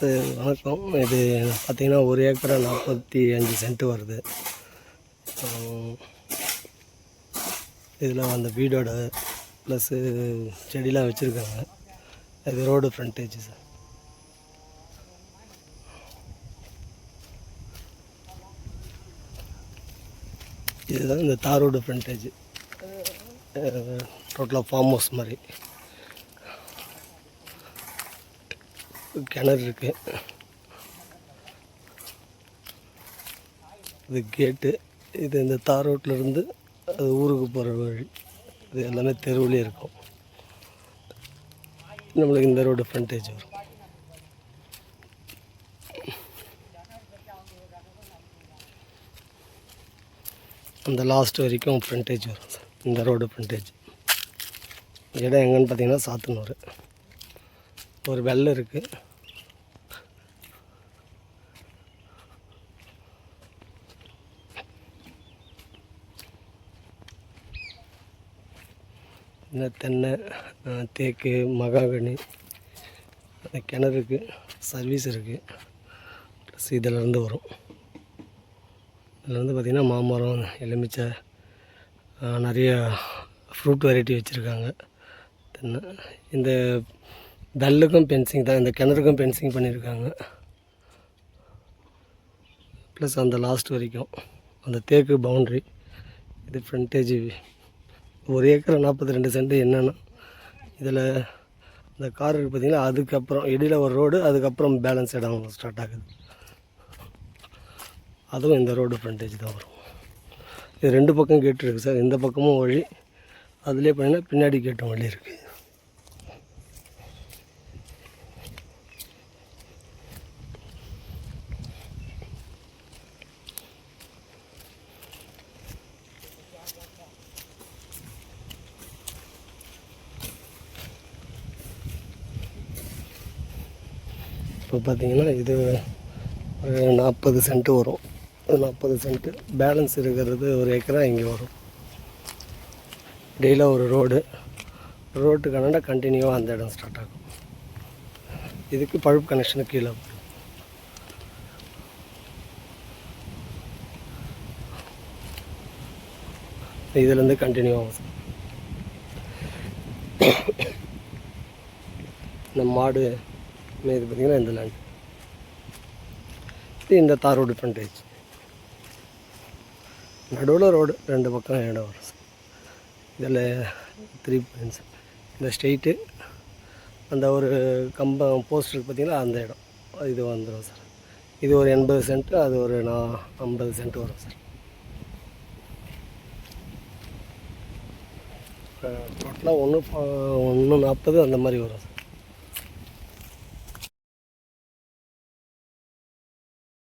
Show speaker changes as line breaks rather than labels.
Sir வணக்கம் இது பார்த்திங்கன்னா ஒரு ஏக்கரா நாற்பத்தி அஞ்சு சென்ட் வருது. இதில் அந்த வீடோட ப்ளஸ்ஸு செடிலாம் வச்சுருக்காங்க. இது ரோடு ஃப்ரண்டேஜ் சார் இதுதான் இந்த தார் ரோடு ஃப்ரண்டேஜ் டோட்டலாக ஃபார்ம் ஹவுஸ் மாதிரி. கிணறு இருக்கு. இது கேட்டு இது இந்த தார் ரோட்டில் இருந்து அது ஊருக்கு போகிற வழி. இது எல்லாமே தெருவுலேயே இருக்கும். நம்மளுக்கு இந்த ரோடு ஃப்ரண்டேஜ் வரும். அந்த லாஸ்ட் வரைக்கும் ஃப்ரண்டேஜ் வரும் இந்த ரோடு ஃப்ரண்டேஜ் இடம் எங்கன்னு பார்த்தீங்கன்னா சாத்தனூர். ஒரு வெள்ளம் இருக்குது இந்த தென்னை தேக்கு மகாகனி அந்த கிணறுக்கு சர்வீஸ் இருக்குது ப்ளஸ் இதிலேருந்து வரும். இதில் வந்து பார்த்திங்கன்னா மாமரம் எலுமிச்சை நிறையா நிறைய ஃப்ரூட் வெரைட்டி வச்சுருக்காங்க. தென்னை இந்த டல்லுக்கும் பென்சிங் தான் இந்த கிணறுக்கும் பென்சிங் பண்ணியிருக்காங்க. ப்ளஸ் அந்த லாஸ்ட் வரைக்கும் அந்த தேக்கு பவுண்ட்ரி இது ஃப்ரண்டேஜ் ஒரு ஏக்கர் நாற்பத்தி ரெண்டு சென்ட் என்னென்னா இதில் இந்த கார் இருக்குது அதுக்கப்புறம் இடையில் ஒரு ரோடு அதுக்கப்புறம் பேலன்ஸ் இடம் ஸ்டார்ட் ஆகுது. அதுவும் இந்த ரோடு ஃப்ரண்டேஜ் தான் வரும். இது ரெண்டு பக்கம் கேட்டு இருக்குது சார். இந்த பக்கமும் வழி அதுலேயே பார்த்தீங்கன்னா பின்னாடி கேட்டும் வழி இருக்குது இப்போ பார்த்தீங்கன்னா இது ஒரு நாற்பது சென்ட்டு வரும். நாற்பது சென்ட்டு பேலன்ஸ் இருக்கிறது ஒரு ஏக்கரா இங்கே வரும். டெய்லியாக ஒரு ரோடு ரோட்டு கனண்டா கண்டினியூவாக அந்த இடம் ஸ்டார்ட் ஆகும். இதுக்கு பழுப்பு கனெக்ஷனு கீழே வரும். இதுலேருந்து கண்டினியூ ஆகும். இந்த மாடு இது பார்த்திங்கன்னா இந்த லேண்ட் இது இந்த தார் ரோடு ஃப்ரண்டேஜ் நடுவில் ரோடு ரெண்டு பக்கம் இடம் வரும். சார் இதில் த்ரீ பாயிண்ட்ஸ் இந்த ஸ்ட்ரெயிட்டு அந்த ஒரு கம்பம் போஸ்டருக்கு பார்த்திங்கன்னா அந்த இடம். இது வந்துடும் சார். இது ஒரு எண்பது சென்ட்டு அது ஒரு நான் ஐம்பது சென்ட் வரும் சார். டோட்டலாக ஒன்று ஒன்று நாற்பது அந்த மாதிரி வரும் சார்.